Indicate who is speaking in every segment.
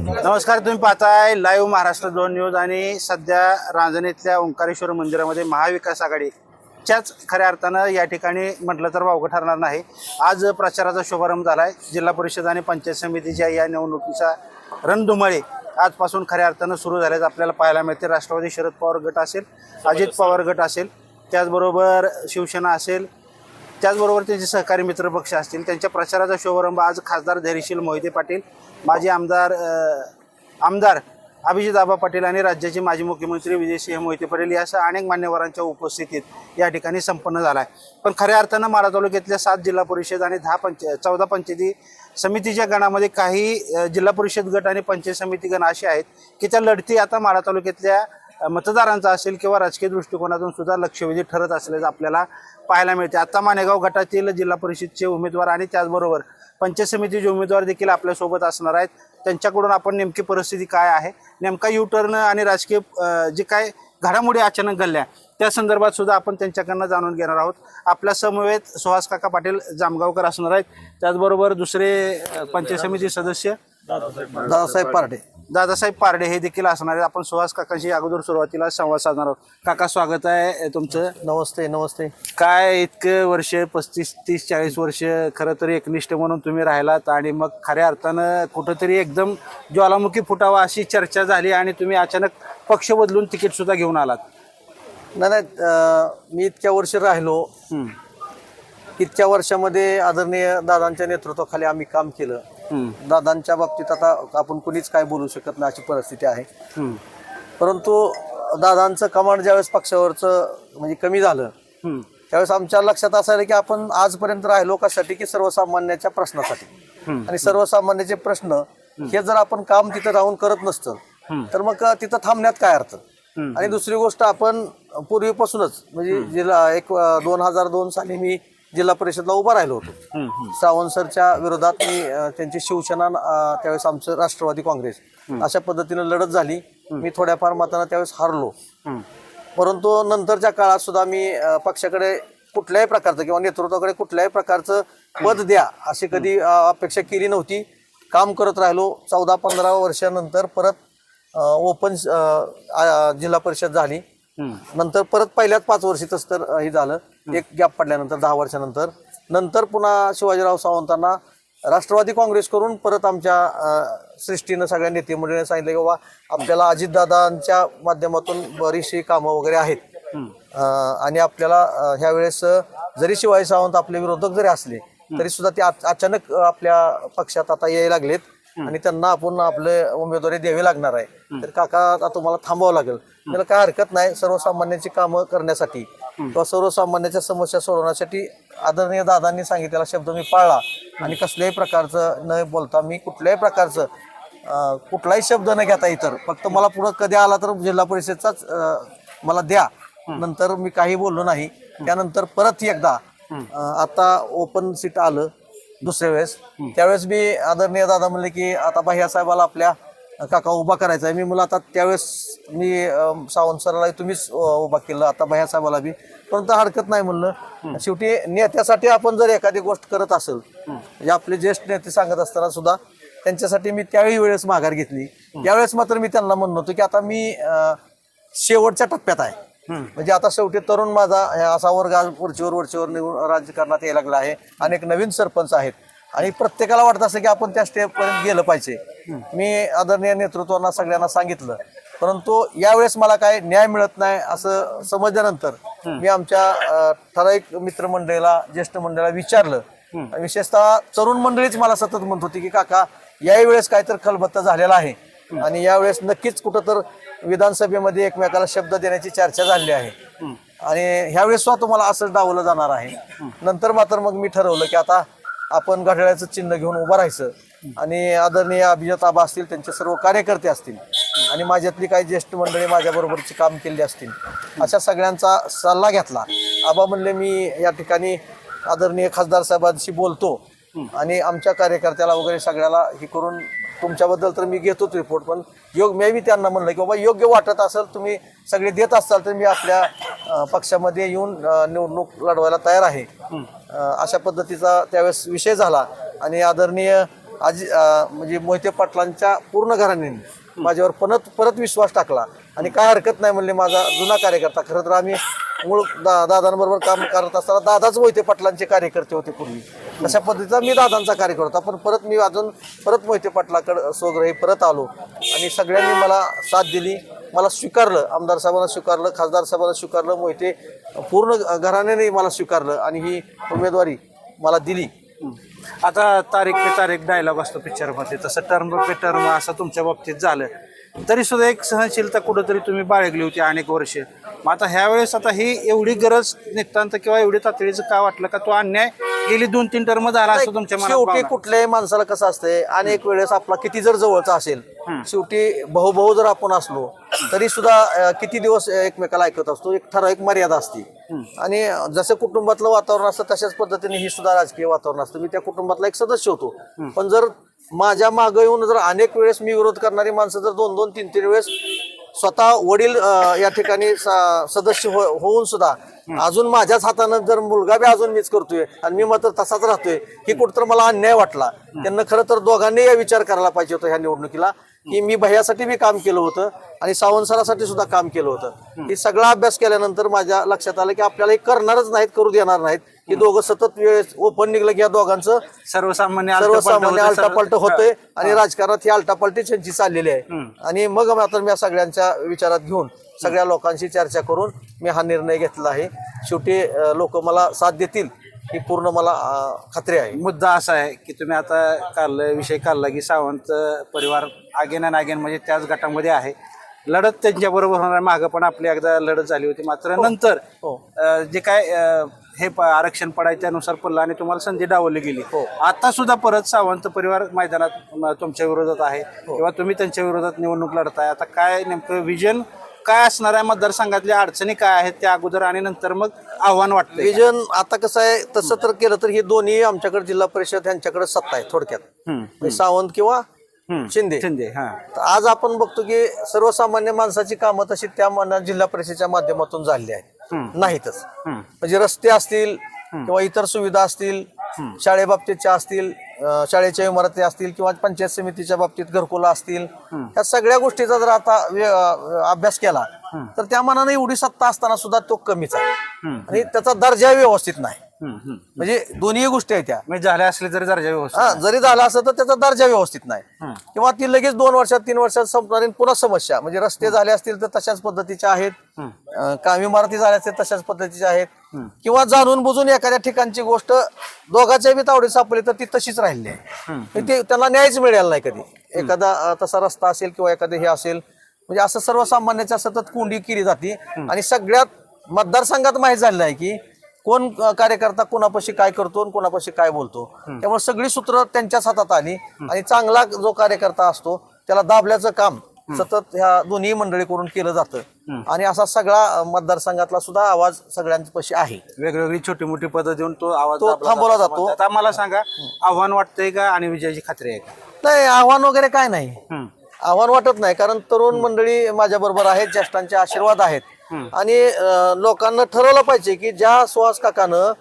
Speaker 1: नमस्कार तुम्ही पाहताय लाईव्ह महाराष्ट्र दोन न्यूज आणि सध्या रांजणीतल्या ओंकारेश्वर मंदिरामध्ये महाविकास आघाडीच्याच खऱ्या अर्थानं या ठिकाणी म्हटलं तर वावगं ठरणार नाही. आज प्रचाराचा शुभारंभ झाला आहे जिल्हा परिषद आणि पंचायत समितीच्या या निवडणुकीचा रणधुमाळी आजपासून खऱ्या अर्थानं सुरू झाल्याचं आपल्याला पाहायला मिळते. राष्ट्रवादी शरद पवार गट असेल अजित पवार गट असेल त्याचबरोबर शिवसेना असेल त्याचबरोबर त्यांचे सहकारी मित्रपक्ष असतील त्यांच्या प्रचाराचा शुभारंभ आज खासदार धैर्यशील मोहिते पाटील माजी आमदार आमदार अभिजित आबा पाटील आणि राज्याचे माजी मुख्यमंत्री विजयसिंह मोहिते पाटील यासह अनेक मान्यवरांच्या उपस्थितीत या ठिकाणी संपन्न झाला आहे पण खऱ्या अर्थानं मारा तालुक्यातल्या सात जिल्हा परिषद आणि दहा पंच चौदा पंचायती समितीच्या गणामध्ये काही जिल्हा परिषद गट आणि पंचायत समिती गण असे आहेत की त्या लढती आता मारा तालुक्यातल्या मतदारांचा असेल किंवा राजकीय दृष्टिकोनातून सुद्धा लक्षवेधी ठरत असल्याचं आपल्याला पाहायला मिळते. आता मानेगाव गटातील जिल्हा परिषदचे उमेदवार आणि त्याचबरोबर पंचायत समितीचे उमेदवार देखील आपल्यासोबत असणार आहेत. त्यांच्याकडून आपण नेमकी परिस्थिती काय आहे? नेमका युटर्न आणि राजकीय जे काय घडामोडी अचानक घडल्या त्या संदर्भात सुद्धा आपण त्यांच्याकडनं जाणून घेणार आहोत. आपल्या समवेत सुहास काका पाटील जामगावकर असणार आहेत. त्याचबरोबर दुसरे पंचायत समिती सदस्य
Speaker 2: दादासाहेब पार्टे
Speaker 1: दादासाहेब पारडे हे देखील असणार आहेत. आपण सुहास काकांशी अगोदर सुरुवातीला संवाद साधणार आहोत. काका स्वागत आहे तुमचं?
Speaker 2: नमस्ते नमस्ते.
Speaker 1: काय इतकं वर्ष पस्तीस तीस चाळीस वर्ष खरं तर एकनिष्ठ म्हणून तुम्ही राहिलात आणि मग खऱ्या अर्थानं कुठंतरी एकदम ज्वालामुखी फुटावा अशी चर्चा झाली आणि तुम्ही अचानक पक्ष बदलून तिकीट सुद्धा घेऊन आलात.
Speaker 2: नाही नाही अं, मी इतक्या वर्ष राहिलो.
Speaker 1: हम्म,
Speaker 2: इतक्या वर्षामध्ये आदरणीय दादांच्या नेतृत्वाखाली आम्ही काम केलं. दादांच्या बाबतीत आता आपण कुणीच काय बोलू शकत नाही अशी परिस्थिती आहे. परंतु दादांचं कमांड ज्यावेळेस पक्षावरचं म्हणजे कमी झालं त्यावेळेस आमच्या लक्षात असायला की आपण आजपर्यंत राहिलो कशासाठी की सर्वसामान्याच्या प्रश्नासाठी. आणि सर्वसामान्याचे प्रश्न हे जर आपण काम तिथं राहून करत नसतं. तर मग तिथं थांबण्यात काय अर्थ. आणि दुसरी गोष्ट आपण पूर्वीपासूनच म्हणजे जिल्हा एक दोन हजार दोन साली मी जिल्हा परिषदला उभा राहिलो होतो. सावंत सरच्या विरोधात मी त्यांची शिवसेना त्यावेळेस आमचं राष्ट्रवादी काँग्रेस अशा पद्धतीनं लढत झाली. मी थोड्याफार मतानं त्यावेळेस हारलो. परंतु नंतरच्या काळात सुद्धा मी पक्षाकडे कुठल्याही प्रकारचं किंवा नेतृत्वाकडे कुठल्याही प्रकारचं पद द्या अशी कधी अपेक्षा केली नव्हती. काम करत राहिलो. चौदा पंधरा वर्षानंतर परत ओपन जिल्हा परिषद झाली. नंतर परत पहिल्याच पाच वर्षीतच तर हे झालं. एक गॅप पडल्यानंतर दहा वर्षानंतर. नंतर पुन्हा शिवाजीराव सावंतांना राष्ट्रवादी काँग्रेस करून परत आमच्या सृष्टीनं सगळ्या नेते मंडळीने सांगितलं की बाबा आपल्याला अजितदादांच्या माध्यमातून बरीचशी कामं वगैरे आहेत. आणि आपल्याला अ, ह्या वेळेस अ, जरी शिवाजी सावंत आपले विरोधक जरी असले तरी सुद्धा ते अच- अचानक आपल्या पक्षात आता यायला लागलेत. आणि त्यांना आपण आपले उमेदवारी द्यावी लागणार आहे. तर काका आता तुम्हाला थांबावं लागेल. त्याला काय हरकत नाही. सर्वसामान्यांची कामं करण्यासाठी. किंवा सर्वसामान्यांच्या समस्या सोडवण्यासाठी आदरणीय दादांनी सांगितलेला शब्द मी पाळला. आणि कसल्याही प्रकारचं न बोलता मी कुठल्याही प्रकारचं कुठलाही शब्द न घेता इतर फक्त मला पुढं कधी आला तर जिल्हा परिषदचाच मला द्या. नंतर मी काही बोललो नाही. त्यानंतर परत एकदा आता ओपन सीट आलं दुसऱ्या वेळेस. त्यावेळेस मी आदरणीय दादा म्हणले की आता भैया साहेबाला आपल्या काका उभा करायचा आहे. मी मला आता त्यावेळेस मी सावंत सराला तुम्हीच उभा केलं. आता भैया साहेबाला बी. परंतु हरकत नाही म्हणलं. शेवटी नेत्यासाठी आपण जर एखादी गोष्ट करत असेल म्हणजे आपले ज्येष्ठ नेते सांगत असताना सुद्धा त्यांच्यासाठी मी त्यावेळी वेळेस माघार घेतली. त्यावेळेस मात्र मी त्यांना म्हणत होतो की आता मी शेवटच्या टप्प्यात आहे. म्हणजे आता शेवटी तरुण माझा असा वर्ग वरचीवर वरचीवर निवडून राजकारणात यायला लागला आहे. अनेक नवीन सरपंच आहेत. आणि प्रत्येकाला वाटत असं की आपण त्या स्टेपपर्यंत गेलं पाहिजे. मी आदरणीय नेतृत्वांना सगळ्यांना सांगितलं. परंतु यावेळेस मला काय न्याय मिळत नाही असं समजल्यानंतर मी आमच्या ठराविक मित्रमंडळीला ज्येष्ठ मंडळीला विचारलं. विशेषतः तरुण मंडळीच मला सतत म्हणत होती की काका याही वेळेस काहीतरी खलबत्ता झालेला आहे. आणि यावेळेस नक्कीच कुठं तर विधानसभेमध्ये एकमेकाला शब्द देण्याची चर्चा झाली आहे. आणि ह्यावेळेस सुद्धा तुम्हाला असंच डावलं जाणार आहे. नंतर मात्र मग मी ठरवलं की आता आपण घड्याळाचं चिन्ह घेऊन उभं राहायचं. आणि आदरणीय अभिजित आबा असतील त्यांचे सर्व कार्यकर्ते असतील. आणि माझ्यातली काही ज्येष्ठ मंडळी माझ्याबरोबरची काम केली असतील अशा सगळ्यांचा सल्ला घेतला. आबा म्हणले मी या ठिकाणी आदरणीय खासदार साहेबांशी बोलतो आणि आमच्या कार्यकर्त्याला वगैरे सगळ्याला हे करून तुमच्याबद्दल तर मी घेतोच रिपोर्ट पण योग मी बी त्यांना म्हणलं की बाबा योग्य वाटत असेल तुम्ही सगळे देत असाल तर मी आपल्या पक्षामध्ये येऊन निवडणूक लढवायला तयार आहे. अशा पद्धतीचा त्यावेळेस विषय झाला आणि आदरणीय आज म्हणजे मोहिते पाटलांच्या पूर्ण घराण्यांनी माझ्यावर परत परत विश्वास टाकला. आणि काय हरकत नाही म्हणले माझा जुना कार्यकर्ता. खरं तर आम्ही मूळ दा दादांबरोबर काम करत असताना दादाच मोहिते पाटलांचे कार्यकर्ते होते पूर्वी. अशा पद्धतीचा मी दादांचा कार्यकर्ता पण परत मी अजून परत मोहिते पाटलाकडं स्वग्रही परत आलो. आणि सगळ्यांनी मला साथ दिली. मला स्वीकारलं. आमदार साहेबांना स्वीकारलं. खासदार साहेबांना स्वीकारलं. मोहिते पूर्ण घराण्याने मला स्वीकारलं. आणि ही उमेदवारी मला दिली.
Speaker 1: आता तारीख पे तारीख डायलॉग असतो पिक्चरमध्ये तसं टर्म पे टर्म असं तुमच्या बाबतीत झालं. तरी सुद्धा एक सहनशीलता कुठंतरी तुम्ही बाळगली होती अनेक वर्ष. मग आता ह्या वेळेस आता ही एवढी गरज नितांत किंवा एवढी तातडीचं का वाटलं का तो अन्याय गेली दोन तीन टर्म झाला असं तुमच्या
Speaker 2: शेवटी? कुठल्याही माणसाला कसं असतंय अनेक वेळेस आपला किती जर जवळचा असेल शेवटी भाऊ भाऊ जर आपण असलो तरी सुद्धा अं, किती दिवस एकमेकाला ऐकत असतो एक ठराविक मर्यादा असते. आणि जसं कुटुंबातलं वातावरण असतं तशाच पद्धतीने ही सुद्धा राजकीय वातावरण असतं. मी त्या कुटुंबातला एक सदस्य होतो. पण जर माझ्या मागं येऊन जर अनेक वेळेस मी विरोध करणारी माणसं जर दोन दोन तीन तीन वेळेस स्वतः वडील या ठिकाणी सदस्य हो- होऊन सुद्धा अजून माझ्याच हातानं जर मुलगा बी अजून मीच करतोय आणि मी मात्र तसाच राहतोय ही कुठं मला अन्याय वाटला. त्यांना खरं तर दोघांनी या विचार करायला पाहिजे होता ह्या निवडणुकीला. की मी भैयासाठी बी काम केलं होतं आणि सावंत सरासाठी सुद्धा काम केलं होतं. ही सगळा अभ्यास केल्यानंतर माझ्या लक्षात आलं की आपल्याला हे करणारच नाहीत करू देणार नाहीत. की दोघं सतत वेळ ओपन निघलं की या दोघांचं
Speaker 1: सर्वसामान्य
Speaker 2: सर्वसामान्य
Speaker 1: आलटपालट
Speaker 2: होतोय आणि राजकारणात ही आलटापालटी त्यांची चाललेली आहे. आणि मग मात्र मी सगळ्यांच्या विचारात घेऊन सगळ्या लोकांशी चर्चा करून मी हा निर्णय घेतला आहे. शेवटी लोक मला साथ देतील. ही पूर्ण मला खात्री आहे
Speaker 1: मुद्दा असा आहे की तुम्ही आता काढलं विषय काढला की सावंत परिवार आगेन आणि आगेन म्हणजे त्याच गटामध्ये आहे लढत त्यांच्याबरोबर होणार मागं पण आपली एकदा लढत झाली होती मात्र नंतर
Speaker 2: हो.
Speaker 1: जे काय हे प- आरक्षण पडाय त्यानुसार पडलं आणि तुम्हाला संधी डावलली गेली
Speaker 2: हो.
Speaker 1: आता सुद्धा परत सावंत परिवार मैदानात तुमच्या विरोधात आहे
Speaker 2: हो.
Speaker 1: किंवा तुम्ही त्यांच्या विरोधात निवडणूक लढताय आता काय नेमकं विजन काय असणार आहे मतदारसंघातल्या अडचणी काय आहेत त्या अगोदर आणि नंतर मग आव्हान वाटतंय?
Speaker 2: विजन आता कसं आहे तसं तर केलं तर ही दोन्ही आमच्याकडे जिल्हा परिषद यांच्याकडे सत्ता आहे थोडक्यात. म्हणजे सावंत किंवा. शिंदे.
Speaker 1: शिंदे हा.
Speaker 2: तर आज आपण बघतो की सर्वसामान्य माणसाची कामं तशी त्या मना जिल्हा परिषदेच्या माध्यमातून झाली आहेत. नाहीतच. म्हणजे रस्ते असतील किंवा इतर सुविधा असतील शाळेबाबतीतच्या असतील अं, शाळेच्या इमारती असतील किंवा पंचायत समितीच्या बाबतीत घरकुला असतील या सगळ्या गोष्टीचा जर आता अं, अभ्यास केला तर त्या मनाने एवढी सत्ता असताना सुद्धा तो कमीच आहे. आणि त्याचा दर्जा व्यवस्थित नाही. म्हणजे दोन्ही गोष्टी आहेत त्या.
Speaker 1: म्हणजे झाले असले तरी दर्जा व्यवस्थित
Speaker 2: हा जरी झालं असं तर त्याचा दर्जा व्यवस्थित नाही. किंवा ती लगेच दोन वर्षात तीन वर्षात संपणार पुन्हा समस्या. म्हणजे रस्ते झाले असतील तर तशाच पद्धतीच्या आहेत. अं, काम इमारती झाल्या असतील तशाच पद्धतीच्या आहेत. किंवा जाणून बुजून एखाद्या ठिकाणची गोष्ट दोघांच्या बी तावडीत सापडली तर ती तशीच राहिली आहे म्हणजे ते त्यांना न्यायच मिळाला नाही कधी. एखादा अं, तसा रस्ता असेल किंवा एखादं हे असेल. म्हणजे असं सर्वसामान्याच्या सतत कोंडी केली जाते. आणि सगळ्यात मतदारसंघात माहीत झालेलं आहे की कोण कार्यकर्ता कोणापाशी काय करतो आणि कोणापाशी काय बोलतो? त्यामुळे सगळी सूत्र त्यांच्याच हातात आली. आणि चांगला जो कार्यकर्ता असतो त्याला दाबल्याचं काम सतत ह्या दोन्ही मंडळी करून केलं जातं. आणि असा सगळा मतदारसंघातला सुद्धा आवाज सगळ्यांपाशी आहे.
Speaker 1: वेगवेगळी छोटी मोठी पदं देऊन तो आवाज
Speaker 2: तो थांबवला
Speaker 1: जातो. आता मला सांगा आव्हान वाटतंय का आणि विजयाची खात्री आहे का?
Speaker 2: नाही आव्हान वगैरे काय नाही. आव्हान वाटत नाही कारण तरुण मंडळी माझ्या बरोबर आहेत ज्येष्ठांचे आशीर्वाद आहेत. आणि लोकांना ठरवलं पाहिजे की ज्या सुहास काकानं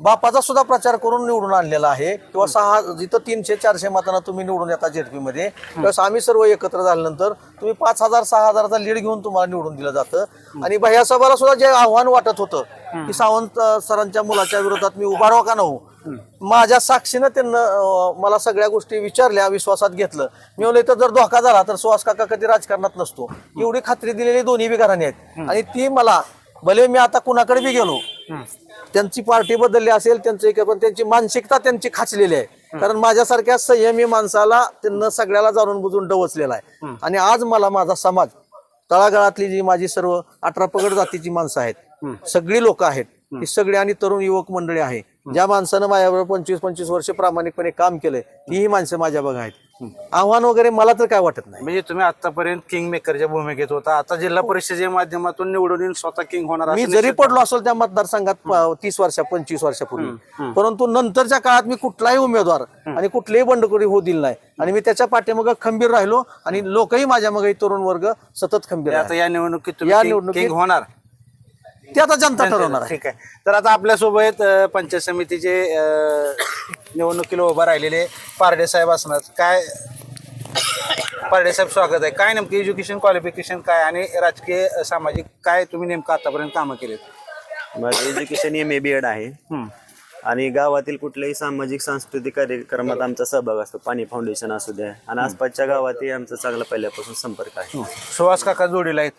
Speaker 2: बापाचा सुद्धा प्रचार करून निवडून आणलेला आहे किंवा सहा जिथं तीनशे चारशे मतांना तुम्ही निवडून येता जेडपी मध्ये त्यावेळेस आम्ही सर्व एकत्र झाल्यानंतर तुम्ही पाच हजार सहा हजाराचा लीड घेऊन तुम्हाला निवडून दिलं जातं. आणि भैया सभाला सुद्धा जे आव्हान वाटत होतं की सावंत सरांच्या मुलाच्या विरोधात मी उभा राहा का नव्हू? माझ्या साक्षीनं त्यांना मला सगळ्या गोष्टी विचारल्या विश्वासात घेतलं. मी म्हणलं इथं जर धोका झाला तर सुहास काका कधी राजकारणात नसतो. एवढी खात्री दिलेली दोन्ही बी घराणे आहेत आणि ती मला भले मी आता कुणाकडे बी गेलो त्यांची पार्टी बदलली असेल त्यांचं एक पण त्यांची मानसिकता त्यांची खाचलेली आहे. कारण माझ्यासारख्या संयमी माणसाला त्यांना सगळ्याला जाणून बुजून डवचलेला आहे. आणि आज मला माझा समाज तळागाळातली जी माझी सर्व अठरा पगड जातीची माणसं आहेत सगळी लोक आहेत. ही सगळी आणि तरुण युवक मंडळी आहे. ज्या माणसानं माझ्याबरोबर पंचवीस पंचवीस वर्ष प्रामाणिकपणे काम केलंय तीही माणसं माझ्या बघा आहेत. आव्हान वगैरे मला तर काय वाटत नाही.
Speaker 1: म्हणजे तुम्ही आतापर्यंत किंग मेकरच्या भूमिकेत होता. आता जिल्हा परिषदेच्या माध्यमातून निवडून येऊन स्वतः किंग होणार
Speaker 2: मी जरी पडलो असेल त्या मतदारसंघात तीस वर्षा पंचवीस वर्षापूर्वी परंतु नंतरच्या काळात मी कुठलाही उमेदवार आणि कुठलीही बंडखोरी होऊ दिली नाही. आणि मी त्याच्या पाठीमागं खंबीर राहिलो आणि लोकही माझ्या मागे तरुण वर्ग सतत खंबीर
Speaker 1: आता. या निवडणुकीत
Speaker 2: या निवडणुकीत-
Speaker 1: किंग होणार.
Speaker 2: ते आता जनता ठरवणार आहे.
Speaker 1: ठीक आहे. तर आता आपल्यासोबत अ, पंचायत समितीचे अ, निवडणुकीला उभा राहिलेले पारडे साहेब असणार. काय पारडे साहेब स्वागत आहे. काय नेमकी एज्युकेशन क्वालिफिकेशन काय आणि राजकीय अ, सामाजिक काय तुम्ही नेमकं आतापर्यंत कामं केलेत?
Speaker 3: माझं education M A B Ed आहे.
Speaker 1: हं.
Speaker 3: आणि गावातील कुठल्याही सामाजिक सांस्कृतिक कार्यक्रमात आमचा सहभाग असतो. पाणी फाउंडेशन असू द्या. आणि आसपासच्या गावातही आमचा चांगला पहिल्यापासून संपर्क आहे.
Speaker 1: सुहास काका जोडीला आहेत.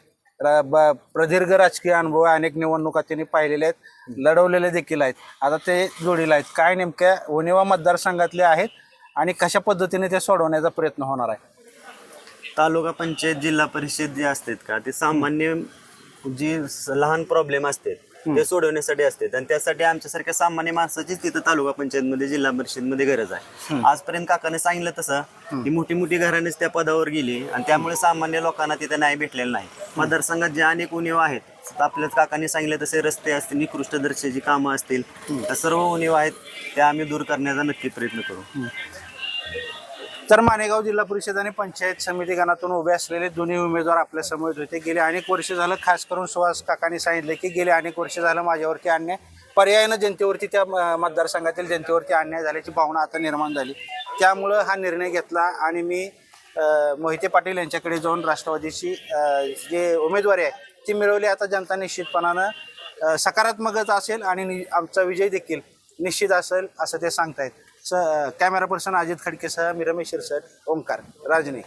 Speaker 1: रा- ब- प्रदीर्घ राजकीय अनुभव आहे, अनेक निवडणुका त्यांनी पाहिलेल्या आहेत. लढवलेले देखील आहेत. आता ते जोडीला आहेत. काय नेमक्या उणिवा मतदारसंघातले आहेत आणि कशा पद्धतीने ते सोडवण्याचा प्रयत्न होणार आहे?
Speaker 3: तालुका पंचायत जिल्हा परिषद जे असतात का ते सामान्य जी स- लहान प्रॉब्लेम असतात ते सोडवण्यासाठी असतात आणि त्यासाठी आमच्यासारख्या सामान्य माणसाचीच तिथं तालुका पंचायतमध्ये जिल्हा परिषदमध्ये गरज आहे. आजपर्यंत काकाने सांगितलं तसं की मोठी मोठी घराणेच त्या पदावर गेली आणि त्यामुळे सामान्य लोकांना तिथं न्याय भेटलेला नाही. मतदारसंघात जे अनेक उणीव आहेत आपल्याच काकांनी सांगितलं तसे रस्ते असतील निकृष्ट दर्जाची कामं असतील त्या सर्व उणीव आहेत त्या आम्ही दूर करण्याचा नक्की प्रयत्न करू.
Speaker 1: तर मानेगाव जिल्हा परिषद आणि पंचायत समिती गणातून उभे असलेले दोन्ही उमेदवार आपल्यासमोर होते. गेले अनेक वर्ष झालं खास करून सुहास काकांनी सांगितले की गेले अनेक वर्ष झालं माझ्यावरती अन्याय. पर्यायानं जनतेवरती त्या मतदारसंघातील जनतेवरती अन्याय झाल्याची भावना आता निर्माण झाली. त्यामुळं हा निर्णय घेतला आणि मी मोहिते पाटील यांच्याकडे जाऊन राष्ट्रवादीची जे उमेदवारी आहे ती मिळवली. आता जनता निश्चितपणानं सकारात्मकच असेल आणि नि- आमचा विजय देखील निश्चित असेल असं ते सांगतायत. स कॅमेरा पर्सन अजित खडकेसह मी रमेश शिरसट ओंकार राजनी.